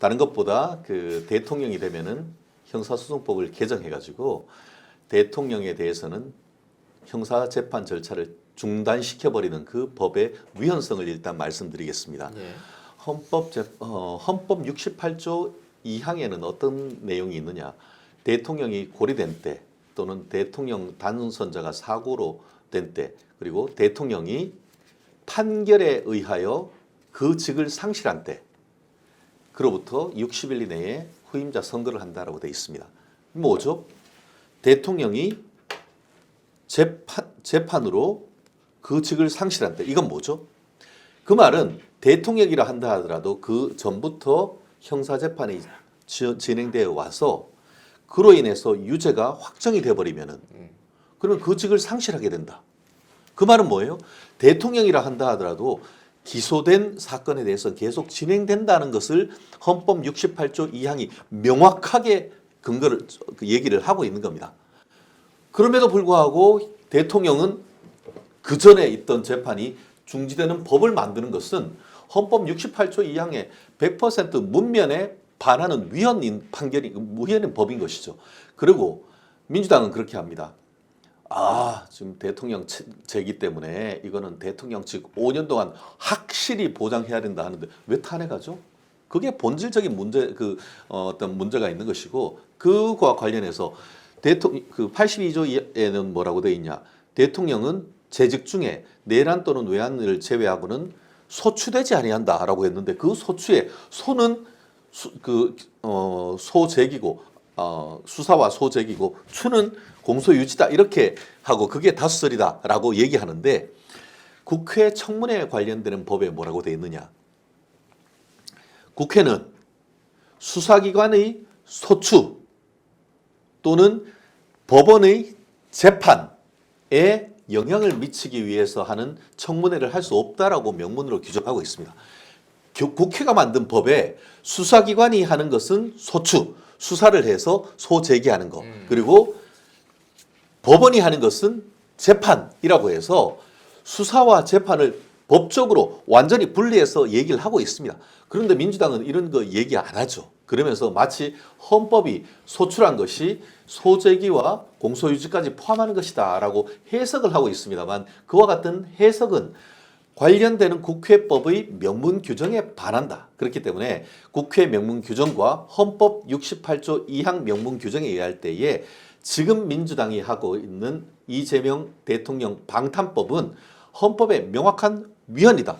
다른 것보다 그 대통령이 되면은 형사소송법을 개정해가지고 대통령에 대해서는 형사 재판 절차를 중단시켜 버리는 그 법의 위헌성을 일단 말씀드리겠습니다. 예. 헌법 제, 어, 헌법 68조 2항에는 어떤 내용이 있느냐? 대통령이 고리된 때 또는 대통령 단선자가 사고로 된 때 그리고 대통령이 판결에 의하여 그 직을 상실한 때 그로부터 60일 이내에 후임자 선거를 한다라고 되어 있습니다. 뭐죠? 대통령이 재판, 재판으로 그 직을 상실한 때 이건 뭐죠? 그 말은 대통령이라 한다 하더라도 그 전부터 형사 재판이 지- 진행되어 와서 그로 인해서 유죄가 확정이 돼 버리면은 그러면 그 직을 상실하게 된다. 그 말은 뭐예요? 대통령이라 한다 하더라도 기소된 사건에 대해서 계속 진행된다는 것을 헌법 68조 2항이 명확하게 근거를 그 얘기를 하고 있는 겁니다. 그럼에도 불구하고 대통령은 그 전에 있던 재판이 중지되는 법을 만드는 것은 헌법 68조 2항에 100% 문면에 반하는 위헌인 판결이 무위헌인 법인 것이죠. 그리고 민주당은 그렇게 합니다. 아, 지금 대통령 제- 제기 때문에 이거는 대통령 즉 5년 동안 확실히 보장해야 된다 하는데 왜 탄핵하죠? 그게 본질적인 문제 그 어, 어떤 문제가 있는 것이고 그와 관련해서 대통령 그 82조에는 뭐라고 돼 있냐? 대통령은 재직 중에 내란 또는 외환을 제외하고는 소추되지 아니한다라고 했는데 그 소추의 소는 수, 그 어, 소재기고 어, 수사와 소재기고 추는 공소유지다 이렇게 하고 그게 다수설이다라고 얘기하는데 국회 청문회 관련되는 법에 뭐라고 돼 있느냐? 국회는 수사기관의 소추 또는 법원의 재판에 영향을 미치기 위해서 하는 청문회를 할 수 없다라고 명문으로 규정하고 있습니다. 교- 국회가 만든 법에 수사기관이 하는 것은 소추, 수사를 해서 소 제기하는 것. 그리고 법원이 하는 것은 재판이라고 해서 수사와 재판을 법적으로 완전히 분리해서 얘기를 하고 있습니다. 그런데 민주당은 이런 거 얘기 안 하죠. 그러면서 마치 헌법이 소출한 것이 소재기와 공소유지까지 포함하는 것이다 라고 해석을 하고 있습니다만 그와 같은 해석은 관련되는 국회법의 명문 규정에 반한다. 그렇기 때문에 국회 명문 규정과 헌법 68조 2항 명문 규정에 의할 때에 지금 민주당이 하고 있는 이재명 대통령 방탄법은 헌법의 명확한 위헌이다.